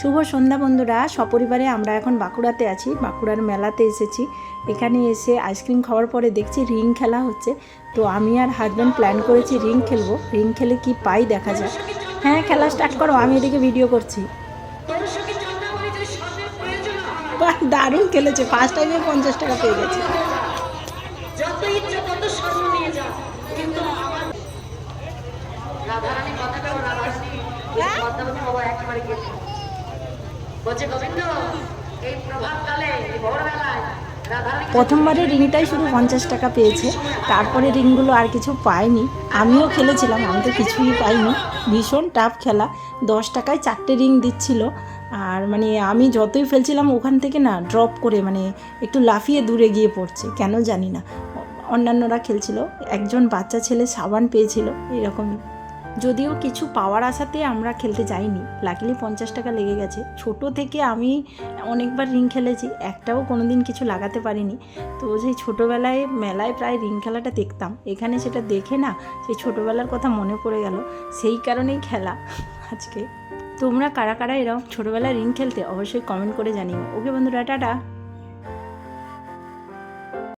শুভ সন্ধ্যা বন্ধুরা সপরিবারে আমরা এখন বাঁকুড়াতে আছি বাঁকুড়ার মেলাতে এসেছি। এখানে এসে আইসক্রিম খাওয়ার পরে দেখছি রিং খেলা হচ্ছে। তো আমি আর হাজব্যান্ড প্ল্যান করেছি রিং খেলব। রিং খেলে কি পাই দেখা যাক। হ্যাঁ খেলা স্টার্ট করো আমি এদিকে ভিডিও করছি। দারুণ খেলেছে। ফার্স্ট টাইমে পঞ্চাশ টাকা পেয়ে গেছে। রাধারানী কথাটাও রাধারানী বাবা একেবারে গেছে। প্রথমবারে রিংটাই শুধু পঞ্চাশ টাকা পেয়েছে। তারপরে রিংগুলো আর কিছু পাইনি আমিও খেলেছিলাম, আমি তো কিছুই পাইনি। ভীষণ টাফ খেলা। দশ টাকায় চারটে রিং দিচ্ছিল। আর মানে আমি যতই ফেলছিলাম, ওখান থেকে না ড্রপ করে মানে একটু লাফিয়ে দূরে গিয়ে পড়ছে, কেন জানি না। অন্যান্যরা খেলছিল। একজন বাচ্চা ছেলে সাবান পেয়েছিল এরকমই যদিও কিছু পাওয়ার আশাতে আমরা খেলতে যাইনি। লাকিলি পঞ্চাশ টাকা লেগে গেছে। ছোট থেকে আমি অনেকবার রিং খেলেছি। একটাও কোনো দিন কিছু লাগাতে পারিনি। তো সেই ছোটোবেলায় মেলায় প্রায় রিং খেলাটা দেখতাম। এখানে সেটা দেখে না সেই ছোটোবেলার কথা মনে পড়ে গেল। সেই কারণেই খেলা আজকে। তোমরা কারা কারা এরকম ছোটোবেলায় রিং খেলতে অবশ্যই কমেন্ট করে জানিও। ওকে বন্ধুরা, টাটা!